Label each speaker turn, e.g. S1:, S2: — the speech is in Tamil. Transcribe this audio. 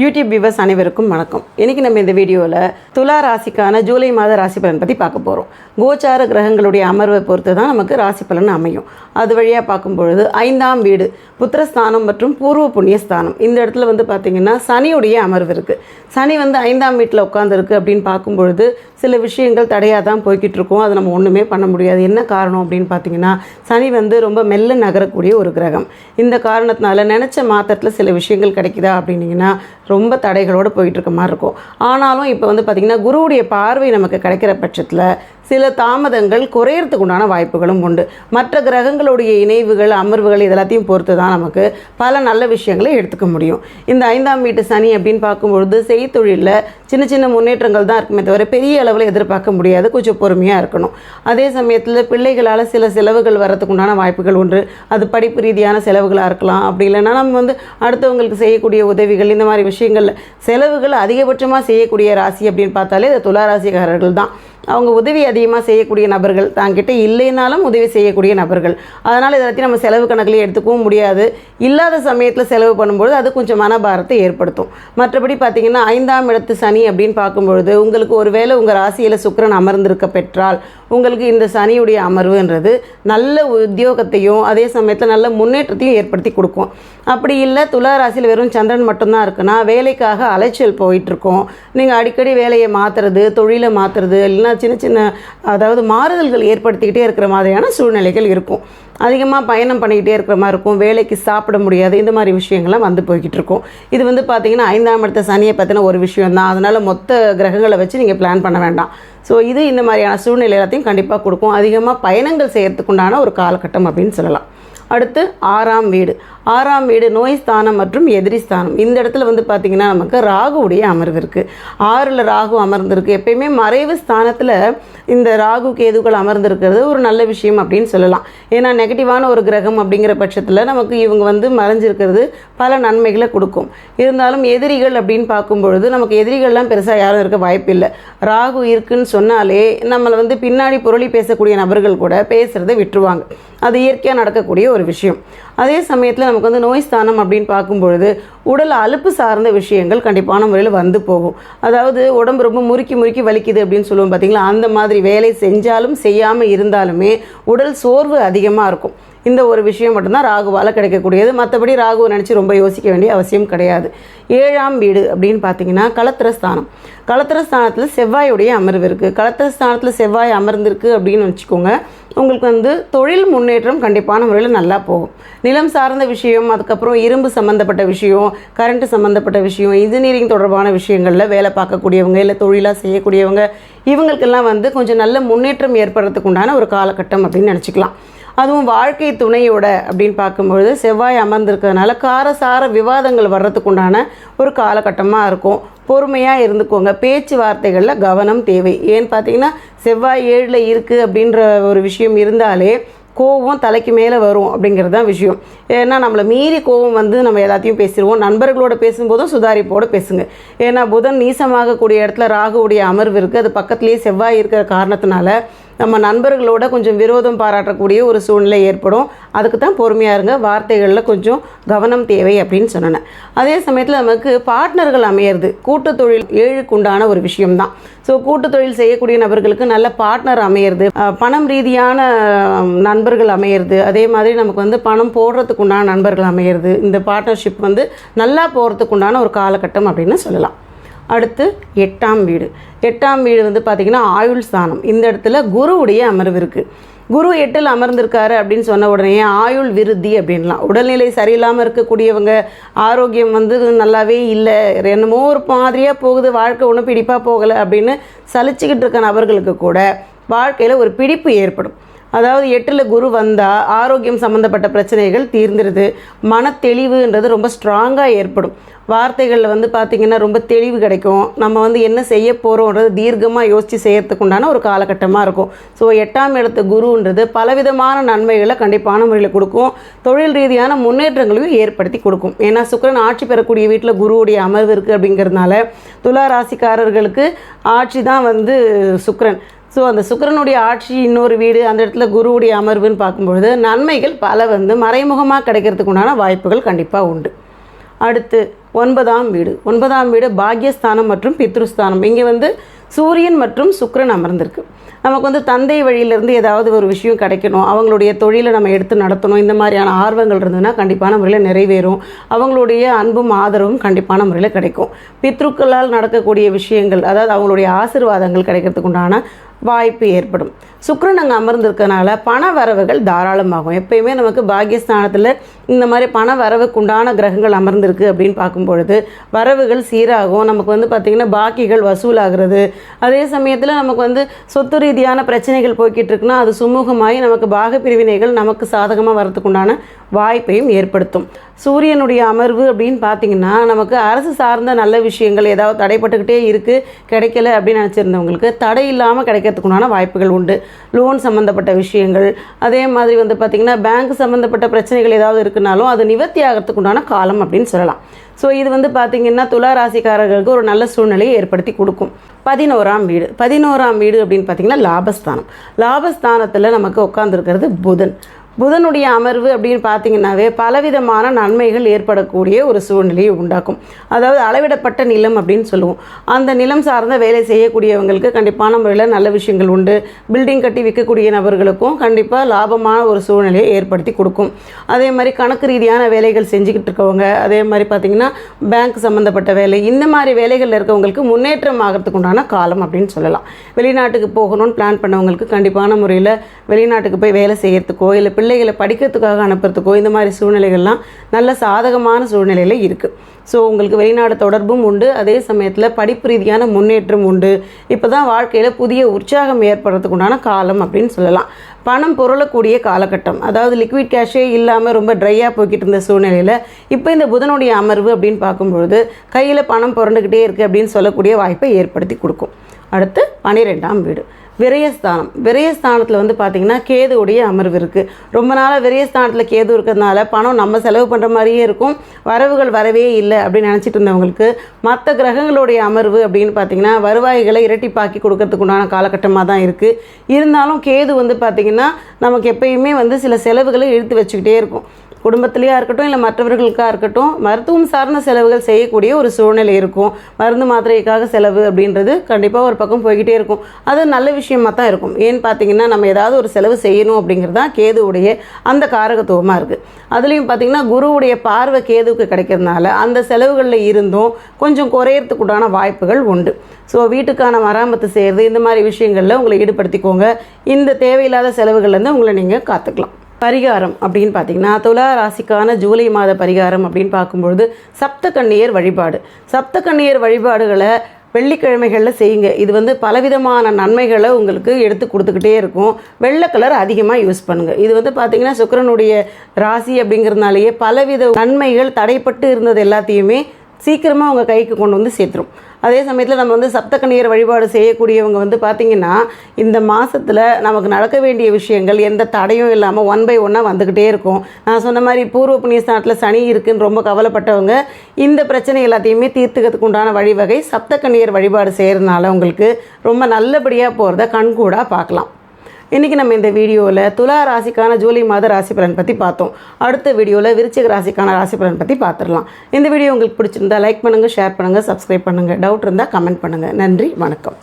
S1: யூடியூப் வியூவர்ஸ் அனைவருக்கும் வணக்கம். இன்றைக்கி நம்ம இந்த வீடியோவில் துலா ராசிக்கான ஜூலை மாத ராசி பலன் பற்றி பார்க்க போகிறோம் கோச்சார கிரகங்களுடைய அமர்வை பொறுத்து தான் நமக்கு ராசி பலன் அமையும். அது வழியாக பார்க்கும் பொழுது ஐந்தாம் வீடு புத்திரஸ்தானம் மற்றும் பூர்வ புண்ணிய ஸ்தானம் இந்த இடத்துல வந்து பார்த்திங்கன்னா சனியுடைய அமர்வு இருக்குது சனி வந்து ஐந்தாம் வீட்டில் உட்காந்துருக்கு அப்படின்னு பார்க்கும் பொழுது சில விஷயங்கள் தடையாக தான் போய்கிட்டு இருக்கோம். அதை நம்ம ஒன்றுமே பண்ண முடியாது. என்ன காரணம் அப்படின்னு பார்த்தீங்கன்னா சனி வந்து ரொம்ப மெல்ல நகரக்கூடிய ஒரு கிரகம். இந்த காரணத்தினால நினச்ச மாத்திரத்தில் சில விஷயங்கள் கிடைக்குதா அப்படின்னீங்கன்னா ரொம்ப தடைகளோடு போயிட்டு இருக்க மாதிரி இருக்கும். ஆனாலும் இப்போ வந்து பார்த்திங்கன்னா குருவுடைய பார்வை நமக்கு கிடைக்கிற பட்சத்தில் சில தாமதங்கள் குறையறதுக்கு உண்டான வாய்ப்புகளும் உண்டு. மற்ற கிரகங்களுடைய இணைவுகள் அமர்வுகள் இதெல்லாத்தையும் பொறுத்து தான் நமக்கு பல நல்ல விஷயங்களை எடுத்துக்க முடியும். இந்த ஐந்தாம் வீட்டு சனி அப்படின்னு பார்க்கும்பொழுது செய்தொழிலில் சின்ன சின்ன முன்னேற்றங்கள் தான் இருக்குமே தவிர பெரிய அளவில் எதிர்பார்க்க முடியாது. கொஞ்சம் பொறுமையாக இருக்கணும். அதே சமயத்தில் பிள்ளைகளால் சில செலவுகள் வரத்துக்கு உண்டான வாய்ப்புகள் உண்டு. அது படிப்பு ரீதியான செலவுகளாக இருக்கலாம். அப்படி இல்லைன்னா நம்ம வந்து அடுத்தவங்களுக்கு செய்யக்கூடிய உதவிகள் இந்த மாதிரி விஷயங்களில் செலவுகள் அதிகபட்சமாக செய்யக்கூடிய ராசி அப்படின்னு பார்த்தாலே இது துளாராசிக்காரர்கள் தான். அவங்க உதவி அதிகமாக செய்யக்கூடிய நபர்கள் தாங்கிட்ட இல்லைனாலும் உதவி செய்யக்கூடிய நபர்கள். அதனால் இதை பற்றி நம்ம செலவு கணக்கில் எடுத்துக்கவும் முடியாது. இல்லாத சமயத்தில் செலவு பண்ணும்பொழுது அது கொஞ்சம் மனபாரத்தை ஏற்படுத்தும். மற்றபடி பார்த்திங்கன்னா ஐந்தாம் இடத்து சனி அப்படின்னு பார்க்கும்பொழுது உங்களுக்கு ஒருவேளை உங்கள் ராசியில் சுக்கரன் அமர்ந்திருக்க பெற்றால் உங்களுக்கு இந்த சனியுடைய அமர்வுன்றது நல்ல உத்தியோகத்தையும் அதே சமயத்தில் நல்ல முன்னேற்றத்தையும் ஏற்படுத்தி கொடுக்கும். அப்படி இல்லை துலா ராசியில் வெறும் சந்திரன் மட்டும்தான் இருக்குன்னா வேலைக்காக அலைச்சல் போயிட்டுருக்கோம். நீங்கள் அடிக்கடி வேலையை மாற்றுறது தொழிலை மாற்றுறது இல்லைன்னா சின்ன சின்ன அதாவது மாறுதல்கள் ஏற்படுத்திக்கிட்டே இருக்கிற மாதிரியான சூழ்நிலைகள் இருக்கும். அதிகமாக பயணம் பண்ணிக்கிட்டே இருக்கிற மாதிரி இருக்கும். வேலைக்கு சாப்பிட முடியாது. இந்த மாதிரி விஷயங்கள்லாம் வந்து போய்கிட்டு இருக்கும் இது வந்து பார்த்திங்கன்னா ஐந்தாம் இடத்த சனியை பற்றின ஒரு விஷயம் தான் அதனால் மொத்த கிரகங்களை வச்சு நீங்கள் பிளான் பண்ண வேண்டாம். ஸோ இது இந்த மாதிரியான சூழ்நிலை எல்லாத்தையும் கண்டிப்பாக கொடுக்கும். அதிகமாக பயணங்கள் செய்கிறதுக்குண்டான ஒரு காலகட்டம் அப்படின்னு சொல்லலாம். அடுத்து ஆறாம் வீடு. ஆறாம் வீடு நோய் ஸ்தானம் மற்றும் எதிரி ஸ்தானம். இந்த இடத்துல வந்து பார்த்திங்கன்னா நமக்கு ராகுவுடைய அமர்வு இருக்குது ஆறில் ராகு அமர்ந்திருக்கு. எப்பயுமே மறைவு ஸ்தானத்தில் இந்த ராகு கேதுகள் அமர்ந்திருக்கிறது ஒரு நல்ல விஷயம் அப்படின்னு சொல்லலாம். ஏன்னா நெகட்டிவான ஒரு கிரகம் அப்படிங்கிற பட்சத்தில் நமக்கு இவங்க வந்து மறைஞ்சிருக்கிறது பல நன்மைகளை கொடுக்கும். இருந்தாலும் எதிரிகள் அப்படின்னு பார்க்கும்பொழுது நமக்கு எதிரிகள்லாம் பெருசாக யாரும் இருக்க வாய்ப்பில்லை ராகு இருக்குன்னு சொன்னாலே நம்மளை வந்து பின்னாடி புரளி பேசக்கூடிய நபர்கள் கூட பேசுகிறத விட்டுருவாங்க. அது இயற்கையாக நடக்கக்கூடிய ஒரு விஷயம். அதே சமயத்தில் நமக்கு வந்து நோய் ஸ்தானம் அப்படின்னு பார்க்கும்பொழுது உடல் அலுப்பு சார்ந்த விஷயங்கள் கண்டிப்பான முறையில் வந்து போகும். அதாவது உடம்பு ரொம்ப முறுக்கி முறுக்கி வலிக்குது அப்படின்னு சொல்லுவோம் பார்த்தீங்களா அந்த மாதிரி வேலை செஞ்சாலும் செய்யாமல் இருந்தாலுமே உடல் சோர்வு அதிகமாக இருக்கும். இந்த ஒரு விஷயம் மட்டும்தான் ராகுவால் கிடைக்கக்கூடியது. மற்றபடி ராகுவை நினச்சி ரொம்ப யோசிக்க வேண்டிய அவசியம் கிடையாது. ஏழாம் வீடு அப்படின்னு பார்த்தீங்கன்னா களத்திரஸ்தானம் களத்திரஸ்தானத்தில் செவ்வாயுடைய அமர்வு இருக்குது களத்திரஸ்தானத்தில் செவ்வாய் அமர்ந்திருக்கு அப்படின்னு வச்சுக்கோங்க. உங்களுக்கு வந்து தொழில் முன்னேற்றம் கண்டிப்பான முறையில் நல்லா போகும். நிலம் சார்ந்த விஷயம் அதுக்கப்புறம் இரும்பு சம்மந்தப்பட்ட விஷயம் கரண்ட்டு சம்மந்தப்பட்ட விஷயம் இன்ஜினியரிங் தொடர்பான விஷயங்களில் வேலை பார்க்கக்கூடியவங்க இல்லை தொழிலாக செய்யக்கூடியவங்க இவங்களுக்கெல்லாம் வந்து கொஞ்சம் நல்ல முன்னேற்றம் ஏற்படுறதுக்கு உண்டான ஒரு காலகட்டம் அப்படின்னு நினச்சிக்கலாம். அதுவும் வாழ்க்கை துணையோட அப்படின்னு பார்க்கும்பொழுது செவ்வாய் அமர்ந்திருக்கிறதுனால காரசார விவாதங்கள் வர்றதுக்கு உண்டான ஒரு காலகட்டமாக இருக்கும். பொறுமையாக இருந்துக்கோங்க. பேச்சுவார்த்தைகளில் கவனம் தேவை. ஏன்னு பார்த்தீங்கன்னா செவ்வாய் ஏழில் இருக்குது அப்படின்ற ஒரு விஷயம் இருந்தாலே கோவம் தலைக்கு மேலே வரும் அப்படிங்கிறது தான் விஷயம். ஏன்னா நம்மளை மீறி கோவம் வந்து நம்ம எல்லாத்தையும் பேசிடுவோம் நண்பர்களோட பேசும்போதும் சுதாரிப்போடு பேசுங்க. ஏன்னா புதன் நீசமாகக்கூடிய இடத்துல ராகுவுடைய அமர்வு இருக்குது அது பக்கத்துலேயே செவ்வாய் இருக்கிற காரணத்தினால நம்ம நண்பர்களோட கொஞ்சம் விரோதம் பாராட்டக்கூடிய ஒரு சூழ்நிலை ஏற்படும். அதுக்கு தான் பொறுமையாக இருங்க. வார்த்தைகளில் கொஞ்சம் கவனம் தேவை அப்படின்னு சொன்னேன். அதே சமயத்தில் நமக்கு பார்ட்னர்கள் அமையிறது. கூட்டு தொழில் ஏழுக்கு உண்டான ஒரு விஷயம்தான். ஸோ கூட்டு தொழில் செய்யக்கூடிய நபர்களுக்கு நல்ல பார்ட்னர் அமையிறது. பணம் ரீதியான நண்பர்கள் அமையிறது. அதே மாதிரி நமக்கு வந்து பணம் போடுறதுக்கு உண்டான நண்பர்கள் அமையிறது. இந்த பார்ட்னர்ஷிப் வந்து நல்லா போகிறதுக்கு உண்டான ஒரு காலகட்டம் அப்படின்னு சொல்லலாம். அடுத்து எட்டாம் வீடு. எட்டாம் வீடு வந்து பார்த்திங்கன்னா ஆயுள் ஸ்தானம் இந்த இடத்துல குருவுடைய அமர்வு இருக்குது குரு எட்டில் அமர்ந்திருக்காரு அப்படின்னு சொன்ன உடனே ஆயுள் விருத்தி அப்படின்லாம். உடல்நிலை சரியில்லாமல் இருக்கக்கூடியவங்க ஆரோக்கியம் வந்து நல்லாவே இல்லை. என்னமோ ஒரு மாதிரியாக போகுது வாழ்க்கை ஒன்றும் பிடிப்பாக போகலை அப்படின்னு சலிச்சுக்கிட்டு இருக்க நபர்களுக்கு கூட வாழ்க்கையில் ஒரு பிடிப்பு ஏற்படும். அதாவது எட்டில் குரு வந்தால் ஆரோக்கியம் சம்மந்தப்பட்ட பிரச்சனைகள் தீர்ந்துருது. மன தெளிவுன்றது ரொம்ப ஸ்ட்ராங்காக ஏற்படும். வார்த்தைகளில் வந்து பார்த்திங்கன்னா ரொம்ப தெளிவு கிடைக்கும். நம்ம வந்து என்ன செய்ய போகிறோன்றது தீர்க்கமாக யோசித்து செய்யறதுக்கு உண்டான ஒரு காலகட்டமாக இருக்கும். ஸோ எட்டாம் இடத்து குருன்றது பலவிதமான நன்மைகளை கண்டிப்பான முறையில் கொடுக்கும். தொழில் ரீதியான முன்னேற்றங்களையும் ஏற்படுத்தி கொடுக்கும். ஏன்னா சுக்கரன் ஆட்சி பெறக்கூடிய வீட்டில் குருவுடைய அமர்வு இருக்குது அப்படிங்கிறதுனால துலா ராசிக்காரர்களுக்கு ஆட்சி தான் வந்து சுக்கரன். ஸோ அந்த சுக்கிரனுடைய ஆட்சி இன்னொரு வீடு அந்த இடத்துல குருவுடைய அமர்வுன்னு பார்க்கும்பொழுது நன்மைகள் பல வந்து மறைமுகமாக கிடைக்கிறதுக்கு உண்டான வாய்ப்புகள் கண்டிப்பாக உண்டு. அடுத்து ஒன்பதாம் வீடு. ஒன்பதாம் வீடு பாக்யஸ்தானம் மற்றும் பித்ருஸ்தானம். இங்கே வந்து சூரியன் மற்றும் சுக்கரன் அமர்ந்திருக்கு. நமக்கு வந்து தந்தை வழியிலேருந்து ஏதாவது ஒரு விஷயம் கிடைக்கணும். அவங்களுடைய தொழிலை நம்ம எடுத்து நடத்தணும். இந்த மாதிரியான ஆர்வங்கள் இருந்ததுன்னா கண்டிப்பான முறையில் நிறைவேறும். அவங்களுடைய அன்பும் ஆதரவும் கண்டிப்பான முறையில் கிடைக்கும். பித்ருக்களால் நடக்கக்கூடிய விஷயங்கள் அதாவது அவங்களுடைய ஆசீர்வாதங்கள் கிடைக்கிறதுக்கு உண்டான வாய்ப்பு ஏற்படும். சுக்கிரன் அங்கே அமர்ந்திருக்கனால பண வரவுகள் தாராளமாகும். எப்பயுமே நமக்கு பாகியஸ்தானத்தில் இந்த மாதிரி பண வரவுக்கு உண்டான கிரகங்கள் அமர்ந்திருக்கு அப்படின்னு பார்க்கும் பொழுது வரவுகள் சீராகும். நமக்கு வந்து பார்த்திங்கன்னா பாக்கிகள் வசூலாகிறது. அதே சமயத்தில் நமக்கு வந்து சொத்து ரீதியான பிரச்சனைகள் போய்கிட்டு இருக்குன்னா அது சுமூகமாகி நமக்கு பாக பிரிவினைகள் நமக்கு சாதகமாக வரதுக்குண்டான வாய்ப்பையும் ஏற்படுத்தும். சூரியனுடைய அமர்வு அப்படின்னு பார்த்தீங்கன்னா நமக்கு அரசு சார்ந்த நல்ல விஷயங்கள் ஏதாவது தடைப்பட்டுக்கிட்டே இருக்குது கிடைக்கல அப்படின்னு நினச்சிருந்தவங்களுக்கு தடை இல்லாமல் கிடைக்கிறதுக்குண்டான வாய்ப்புகள் உண்டு. லோன் சம்மந்தப்பட்ட விஷயங்கள் அதே மாதிரி வந்து பார்த்திங்கன்னா பேங்க் சம்மந்தப்பட்ட பிரச்சனைகள் ஏதாவது இருக்குனாலும் அது நிவர்த்தி ஆகிறதுக்குண்டான காலம் அப்படின்னு சொல்லலாம். ஸோ இது வந்து பார்த்திங்கன்னா துலா ராசிக்காரர்களுக்கு ஒரு நல்ல சூழ்நிலையை ஏற்படுத்தி கொடுக்கும். பதினோராம் வீடு. பதினோராம் வீடு அப்படின்னு பார்த்திங்கன்னா லாபஸ்தானம். லாபஸ்தானத்தில் நமக்கு உட்காந்துருக்கிறது புதன். புதனுடைய அமர்வு அப்படின்னு பார்த்தீங்கன்னாவே பலவிதமான நன்மைகள் ஏற்படக்கூடிய ஒரு சூழ்நிலையை உண்டாக்கும். அதாவது அளவிடப்பட்ட நிலம் அப்படின்னு சொல்லுவோம். அந்த நிலம் சார்ந்த வேலை செய்யக்கூடியவங்களுக்கு கண்டிப்பான முறையில் நல்ல விஷயங்கள் உண்டு. பில்டிங் கட்டி விற்கக்கூடிய நபர்களுக்கும் கண்டிப்பாக லாபமான ஒரு சூழ்நிலையை ஏற்படுத்தி கொடுக்கும். அதே மாதிரி கணக்கு ரீதியான வேலைகள் செஞ்சுக்கிட்டு இருக்கவங்க அதே மாதிரி பார்த்திங்கன்னா பேங்க் சம்மந்தப்பட்ட வேலை இந்த மாதிரி வேலைகளில் இருக்கவங்களுக்கு முன்னேற்றம் ஆகிறதுக்கு உண்டான காலம் அப்படின்னு சொல்லலாம். வெளிநாட்டுக்கு போகணும்னு பிளான் பண்ணவங்களுக்கு கண்டிப்பான முறையில் வெளிநாட்டுக்கு போய் வேலை செய்யறதுக்கோ இல்லை பிள்ளைகளை படிக்கிறதுக்காக அனுப்புறதுக்கோ இந்த மாதிரி சூழ்நிலைகள்லாம் நல்ல சாதகமான சூழ்நிலையில் இருக்குது ஸோ உங்களுக்கு வெளிநாடு தொடர்பும் உண்டு. அதே சமயத்தில் படிப்பு ரீதியான முன்னேற்றம் உண்டு. இப்போ தான் வாழ்க்கையில் புதிய உற்சாகம் ஏற்படுறதுக்கு உண்டான காலம் அப்படின்னு சொல்லலாம். பணம் புரளக்கூடிய காலகட்டம். அதாவது லிக்விட் கேஷே இல்லாமல் ரொம்ப ட்ரையாக போய்கிட்டு இருந்த சூழ்நிலையில் இப்போ இந்த புதனுடைய அமர்வு அப்படின்னு பார்க்கும்பொழுது கையில் பணம் புரண்டுக்கிட்டே இருக்குது அப்படின்னு சொல்லக்கூடிய வாய்ப்பை ஏற்படுத்தி கொடுக்கும். அடுத்து பனிரெண்டாம் வீடு. விரயஸ்தானம். விரயஸ்தானத்தில் வந்து பார்த்திங்கன்னா கேதுவுடைய அமர்வு இருக்குது ரொம்ப நாளாக விரயஸ்தானத்தில் கேது இருக்கிறதுனால பணம் நம்ம செலவு பண்ணுற மாதிரியே இருக்கும். வரவுகள் வரவே இல்லை அப்படின்னு நினச்சிட்டு இருந்தவங்களுக்கு மற்ற கிரகங்களுடைய அமர்வு அப்படின்னு பார்த்திங்கன்னா வருவாய்களை இரட்டிப்பாக்கி கொடுக்கறதுக்கு உண்டான காலகட்டமாக தான் இருக்குது இருந்தாலும் கேது வந்து பார்த்திங்கன்னா நமக்கு எப்பயுமே வந்து சில செலவுகளை இழுத்து வச்சுக்கிட்டே இருக்கும். குடும்பத்திலேயா இருக்கட்டும் இல்லை மற்றவர்களுக்காக இருக்கட்டும் மருத்துவம் சார்ந்த செலவுகள் செய்யக்கூடிய ஒரு சூழ்நிலை இருக்கும். மருந்து மாத்திரைக்காக செலவு அப்படின்றது கண்டிப்பாக ஒரு பக்கம் போய்கிட்டே இருக்கும். அது நல்ல விஷயமாக தான் இருக்கும். ஏன்னு பார்த்தீங்கன்னா நம்ம ஏதாவது ஒரு செலவு செய்யணும் அப்படிங்கிறது தான் கேதுவுடைய அந்த காரகத்துவமாக இருக்குது அதுலேயும் பார்த்தீங்கன்னா குருவுடைய பார்வை கேதுவுக்கு கிடைக்கிறதுனால அந்த செலவுகளில் இருந்தும் கொஞ்சம் குறையறதுக்கு உண்டான வாய்ப்புகள் உண்டு. ஸோ வீட்டுக்கான மராமத்து செய்கிறது இந்த மாதிரி விஷயங்களில் உங்களை ஈடுபடுத்திக்கோங்க. இந்த தேவையில்லாத செலவுகள்லேருந்து உங்களை நீங்கள் காத்துக்கலாம். பரிகாரம் அப்படின்னு பார்த்தீங்கன்னா துலா ராசிக்கான ஜூலை மாத பரிகாரம் அப்படின்னு பார்க்கும்பொழுது சப்த கன்னியர் வழிபாடு. சப்த கண்ணியர் வழிபாடுகளை வெள்ளிக்கிழமைகளில் செய்யுங்க. இது வந்து பலவிதமான நன்மைகளை உங்களுக்கு எடுத்து கொடுத்துக்கிட்டே இருக்கும். வெள்ளை கலர் அதிகமாக யூஸ் பண்ணுங்கள் இது வந்து பார்த்திங்கன்னா சுக்கிரனுடைய ராசி அப்படிங்கிறதுனாலேயே பலவித நன்மைகள் தடைப்பட்டு இருந்தது எல்லாத்தையுமே சீக்கிரமாக உங்கள் கைக்கு கொண்டு வந்து சேர்த்துரும். அதே சமயத்தில் நம்ம வந்து சப்தக்கணியர் வழிபாடு செய்யக்கூடியவங்க வந்து பார்த்திங்கன்னா இந்த மாதத்தில் நமக்கு நடக்க வேண்டிய விஷயங்கள் எந்த தடையும் இல்லாமல் ஒன் பை ஒன்னாக வந்துக்கிட்டே இருக்கும். நான் சொன்ன மாதிரி பூர்வ புண்ணியஸ்தானத்தில் சனி இருக்குன்னு ரொம்ப கவலைப்பட்டவங்க இந்த பிரச்சனை எல்லாத்தையுமே தீர்த்துக்கிறதுக்கு உண்டான வழிவகை சப்தக்கணியர் வழிபாடு செய்கிறதுனால உங்களுக்கு ரொம்ப நல்லபடியாக போகிறத கண்கூடாக பார்க்கலாம். இன்றைக்கி நம்ம இந்த வீடியோவில் துலா ராசிக்கான ஜூலை மாத ராசி பலன் பற்றி பார்த்தோம். அடுத்த வீடியோவில் விருச்சிக ராசிக்கான ராசி பலன் பற்றி பார்த்துடலாம். இந்த வீடியோ உங்களுக்கு பிடிச்சிருந்தா லைக் பண்ணுங்கள் ஷேர் பண்ணுங்கள் சப்ஸ்கிரைப் பண்ணுங்கள் டவுட் இருந்தால் கமெண்ட் பண்ணுங்கள் நன்றி வணக்கம்.